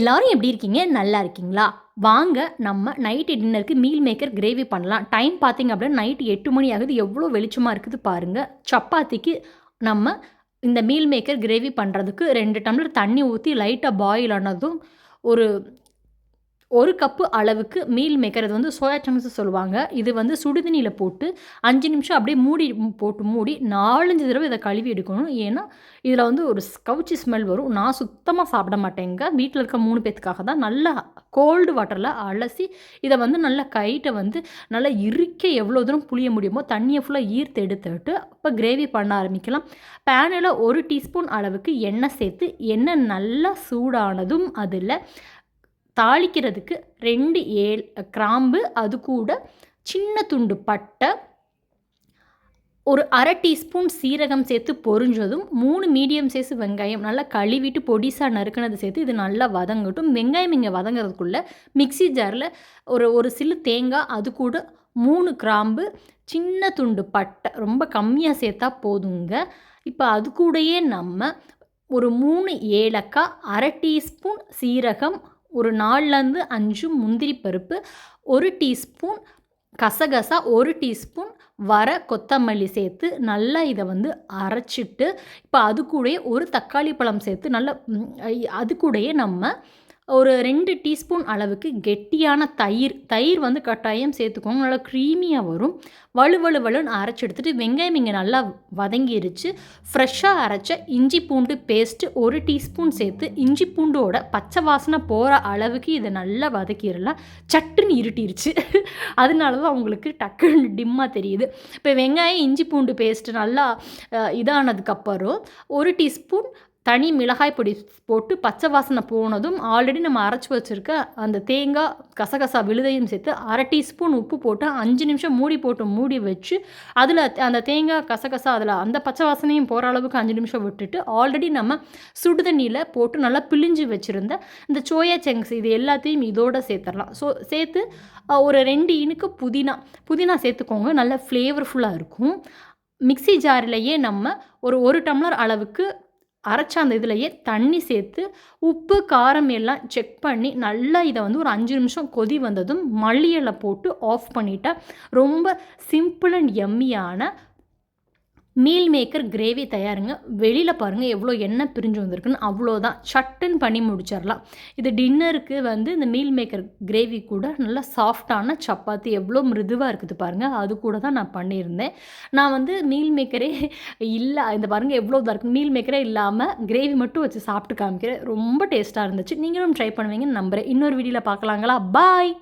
எல்லாரும் எப்படி இருக்கீங்க? நல்லா இருக்கீங்களா? வாங்க நம்ம நைட்டு டின்னருக்கு மீல் மேக்கர் கிரேவி பண்ணலாம். டைம் பார்த்தீங்க அப்படின்னா நைட்டு எட்டு மணி ஆகுது. எவ்வளோ வெளிச்சமாக இருக்குது பாருங்கள் சப்பாத்திக்கு நம்ம இந்த மீல் மேக்கர் கிரேவி பண்ணுறதுக்கு ரெண்டு டம்ளர் தண்ணி ஊற்றி லைட்டாக பாயில் ஆனதும் ஒரு ஒரு கப்பு அளவுக்கு மீல் மேக்கர் அது வந்து சோயா சங்க்ஸ் சொல்லுவாங்க. இது வந்து சுடுதண்ணியில் போட்டு அஞ்சு நிமிஷம் அப்படியே மூடி போட்டு மூடி நாலஞ்சு தடவை இதை கழுவி எடுக்கணும். ஏன்னா இதில் வந்து ஒரு கவுச்சி ஸ்மெல் வரும். நான் சுத்தமாக சாப்பிட மாட்டேங்க. வீட்டில் இருக்க மூணு பேத்துக்காக தான் நல்லா கோல்டு வாட்டரில் அலசி இதை வந்து நல்லா கைட்டை வந்து நல்லா இறுக்க எவ்வளோ தூரம் புளிய முடியுமோ தண்ணியை ஃபுல்லாக ஈர்த்து எடுத்துட்டு அப்போ கிரேவி பண்ண ஆரம்பிக்கலாம். பேனில் ஒரு டீஸ்பூன் அளவுக்கு எண்ணெய் சேர்த்து எண்ணெய் நல்லா சூடானதும் அதில் தாளிக்கிறதுக்கு ரெண்டு ஏல் கிராம்பு அது கூட சின்ன துண்டு பட்டை ஒரு அரை டீஸ்பூன் சீரகம் சேர்த்து பொரிஞ்சதும் மூணு மீடியம் சைஸ் வெங்காயம் நல்லா கழுவிட்டு பொடிசாக நறுக்கினதை சேர்த்து இது நல்லா வதங்கட்டும். வெங்காயம் இங்கே வதங்கிறதுக்குள்ளே மிக்சி ஜாரில் ஒரு ஒரு சில்லு தேங்காய் அது கூட மூணு கிராம்பு சின்ன துண்டு பட்டை ரொம்ப கம்மியாக சேர்த்தா போதுங்க. இப்போ அது கூடயே நம்ம ஒரு மூணு ஏலக்காய் அரை டீஸ்பூன் சீரகம் ஒரு நாலுலேருந்து அஞ்சு முந்திரி பருப்பு ஒரு டீஸ்பூன் கசகசா ஒரு டீஸ்பூன் வர கொத்தமல்லி சேர்த்து நல்லா இதை வந்து அரைச்சிட்டு இப்போ அது கூடயே ஒரு தக்காளி பழம் சேர்த்து நல்லா அது கூடயே நம்ம ஒரு ரெண்டு டீஸ்பூன் அளவுக்கு கெட்டியான தயிர். தயிர் வந்து கட்டாயம் சேர்த்துக்கோங்க. நல்லா க்ரீமியாக வரும். வலு வலு வலுன்னு அரைச்சி எடுத்துகிட்டு வெங்காயம் இங்கே நல்லா வதங்கிருச்சு. ஃப்ரெஷ்ஷாக அரைச்ச இஞ்சி பூண்டு பேஸ்ட்டு ஒரு டீஸ்பூன் சேர்த்து இஞ்சி பூண்டோட பச்சை வாசனை போகிற அளவுக்கு இதை நல்லா வதக்கிடலாம். சட்டுன்னு இருட்டிருச்சு. அதனால தான் அவங்களுக்கு டக்குன்னு டிம்மாக தெரியுது. இப்போ வெங்காயம் இஞ்சி பூண்டு பேஸ்ட்டு நல்லா இதானதுக்கப்புறம் ஒரு டீஸ்பூன் தனி மிளகாய் பொடி போட்டு பச்சை வாசனை போனதும் ஆல்ரெடி நம்ம அரைச்சி வச்சுருக்க அந்த தேங்காய் கசகசா விழுதையும் சேர்த்து அரை டீஸ்பூன் உப்பு போட்டு அஞ்சு நிமிஷம் மூடி போட்டு மூடி வச்சு அதில் அந்த தேங்காய் கசகசா அதில் அந்த பச்சை வாசனையும் போகிற அளவுக்கு அஞ்சு நிமிஷம் விட்டுட்டு ஆல்ரெடி நம்ம சுடுதண்ணியில் போட்டு நல்லா பிழிஞ்சு வச்சுருந்த இந்த சோயா செங்ஸ் இது எல்லாத்தையும் இதோடு சேர்த்துடலாம். ஸோ சேர்த்து ஒரு ரெண்டு இனுக்கு புதினா புதினா சேர்த்துக்கோங்க. நல்லா ஃப்ளேவர்ஃபுல்லாக இருக்கும். மிக்சி ஜாரிலேயே நம்ம ஒரு ஒரு டம்ளர் அளவுக்கு அரைச்ச அந்த இதுலையே தண்ணி சேர்த்து உப்பு காரம் எல்லாம் செக் பண்ணி நல்லா இதை வந்து ஒரு அஞ்சு நிமிஷம் கொதி வந்ததும் மல்லியலை போட்டு ஆஃப் பண்ணிட்டால் ரொம்ப சிம்பிள் அண்ட் எம்மியான மீல் மேக்கர் கிரேவி தயாருங்க. வெளியில் பாருங்கள் எவ்வளோ எண்ணெய் பிரிஞ்சு வந்திருக்குன்னு. அவ்வளோதான். சட்டுன்னு பண்ணி முடிச்சிடலாம். இது டின்னருக்கு வந்து இந்த மீல் மேக்கர் கிரேவி கூட நல்லா சாஃப்டான சப்பாத்தி எவ்வளோ மிருதுவாக இருக்குது பாருங்கள் அது கூட தான் நான் பண்ணியிருந்தேன். நான் வந்து மீல் மேக்கரே இல்லை இந்த பாருங்கள் எவ்வளோ இதாக இருக்குது மீல் மேக்கரே இல்லாமல் கிரேவி மட்டும் வச்சு சாப்பிட்டு காமிக்கிறேன். ரொம்ப டேஸ்ட்டாக இருந்துச்சு. நீங்களும் ட்ரை பண்ணுவீங்கன்னு நம்புகிறேன் இன்னொரு வீடியோவில் பார்க்கலாங்களா? பாய்!